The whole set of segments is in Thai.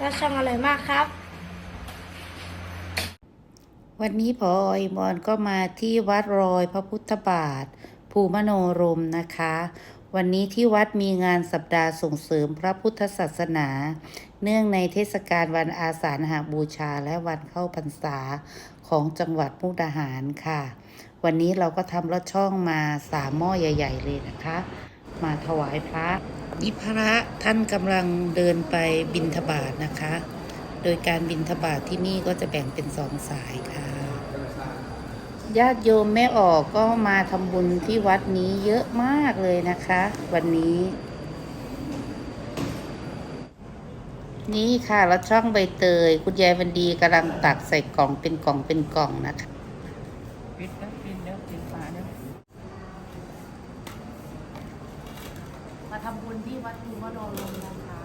ก็ช่างอร่อยมากครับ วันนี้พออยมอนก็มาที่วัดรอยพระพุทธบาท ภูมโนรมนะคะ วันนี้ที่วัดมีงานสัปดาห์ส่งเสริมพระพุทธศาสนา เนื่องในเทศกาลวันอาสาฬหบูชาและวันเข้าพรรษาของจังหวัดมุกดาหารค่ะ วันนี้เราก็ทำรถช่องมาสามหม้อใหญ่ ๆ เลยนะคะ มาถวายพระนี่พระท่านกำลังเดินไปบิณฑบาตนะคะ โดยการบิณฑบาตที่นี่ก็จะแบ่งเป็นสองสายค่ะญาติโยมแม่ออกก็มาทำบุญที่วัดนี้เยอะมากเลยนะคะ วันนี้ นี่ค่ะแล้วช่องใบเตย คุณยายวันดีกำลังตักใส่กล่องเป็นกล่องเป็นกล่องนะคะ ปิดแล้วปิดแล้วปิดฝาแล้ว มาทำบุญที่ วัดภูมิโนรมนะคะ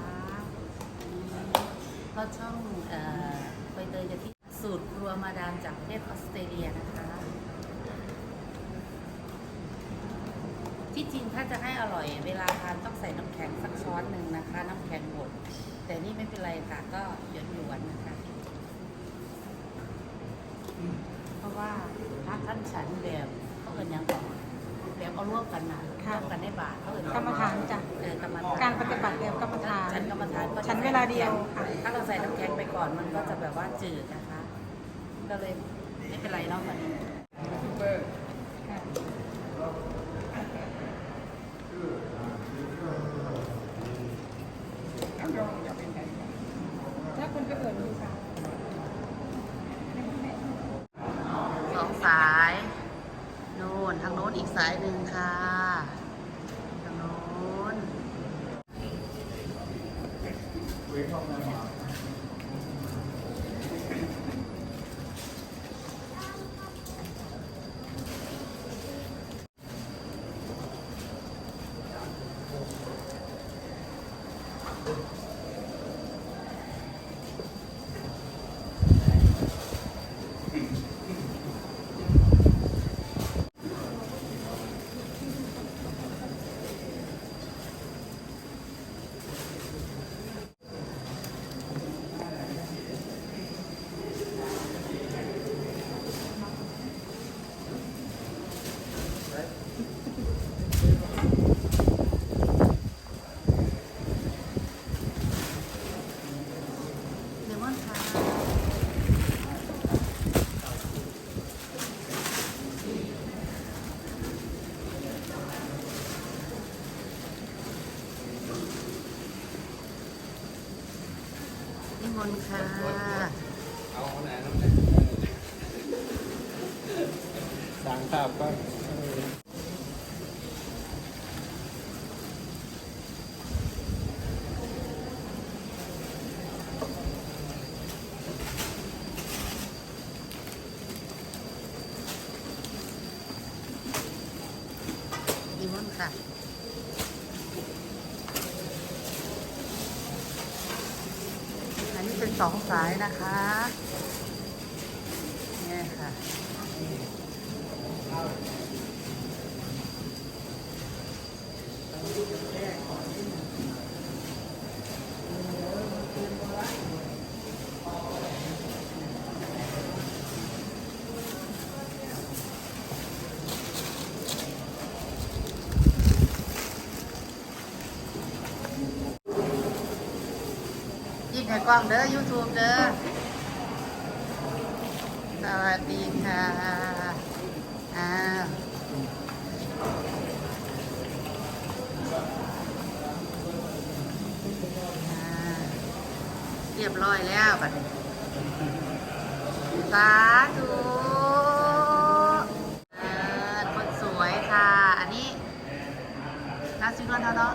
ก็ช่องเออใบเตยจะที่สูตรครัวมาดามจากประเทศออสเตรเลียนะคะ ที่จริงถ้าจะให้อร่อย เวลาทานต้องใส่น้ำแข็งสักช้อนหนึ่งนะคะ น้ำแข็งหมดแต่นี่ไม่เป็นไรค่ะ ก็หยวนหยวนนะคะ เพราะว่าพระท่านฉันแบบเขาเอินยังบอก แบบเอาร่วมกันนะร่วมกันในบาทเขาเอินกรรมฐานจ้ะ เออกรรมฐานการปฏิบัติแบบกรรมฐาน ฉันกรรมฐานก็จะฉันเวลาเดียวค่ะ ถ้าเราใส่น้ำแข็งไปก่อนมันก็จะแบบว่าจืดนะคะ ก็เลยไม่เป็นไรเนาะวันนี้ถ้าคุณไปเอิญดูค่ะสองสาย โน่น ทางโน้นอีกสายหนึ่งค่ะ ทางโน้น เลมอนค่ะ นิมนต์ค่ะสั่งภาพก็ นิมนต์ค่ะ อันนี้เป็น สองสายนะคะนี่ค่ะ ยิ้มให้กล้องเด้อ YouTube เด้อ สวัสดีค่ะอ้าวอ่าเรียบร้อยแล้วบัดนี้สาธุอ่าคนสวยค่ะ อันนี้นาซินวนเท่าเนาะ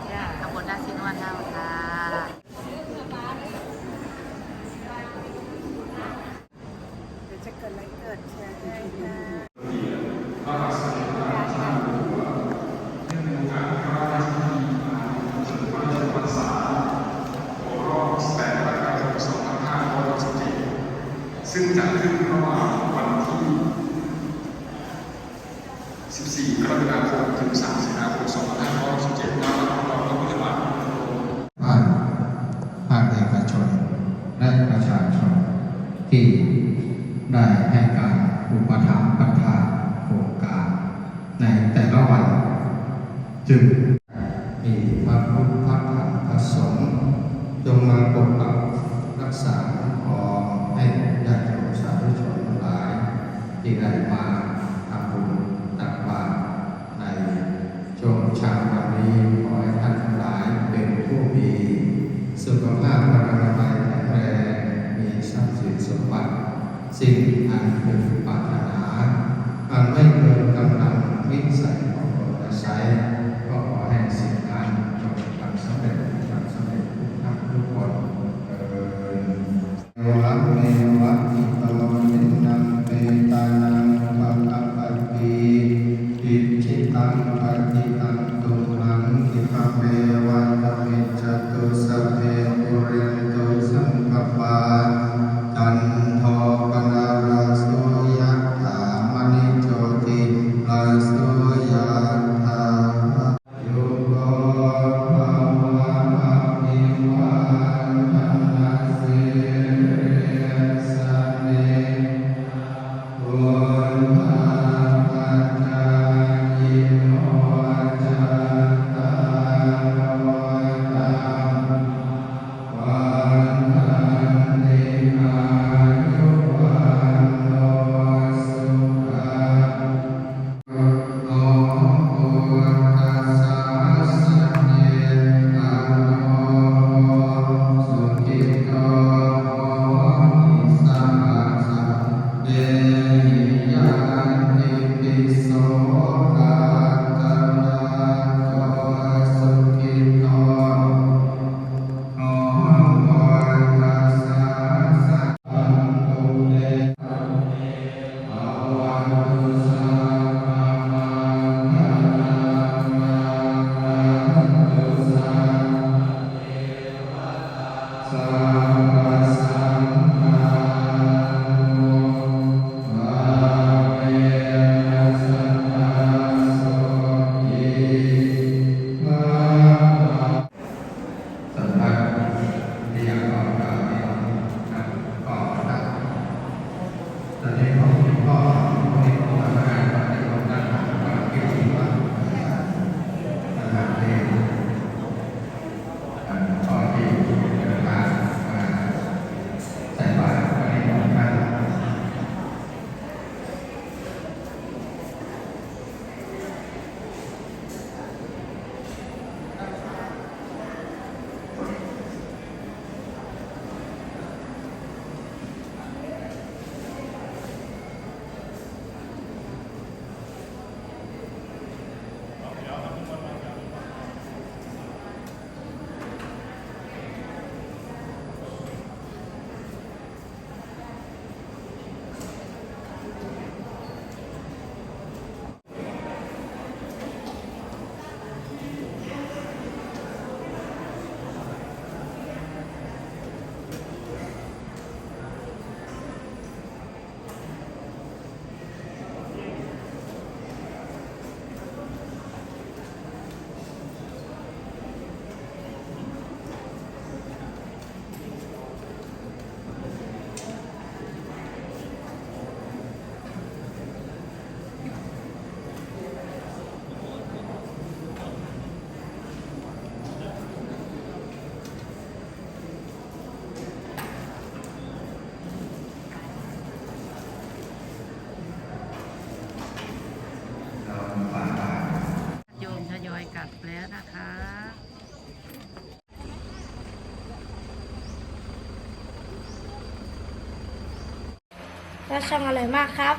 ซึ่งจัดขึ้นระหว่างวันที่ 14 กรกฎาคม ถึง 3 สิงหาคม 2567ณโรงพยาบาลโรงพยาบาลผ่านภาคเอกชน และประชาชน ที่ได้ให้การอุปถัมภ์ประทานโครงการ ในแต่ละวันจึงมีพระพุทธพระธรรมพระสงฆ์จงมาปกปักรักษา ได้มาทำบุญตักบาตในช่วงเช้าวันนี้ขอให้ท่านทั้งหลายเป็นผู้มีสุขภาพร่างกายแข็งแรงมีทรัพย์สินสมบัติ สิ่งอันเป็นปรารถนา อ และช่องอร่อยมากครับ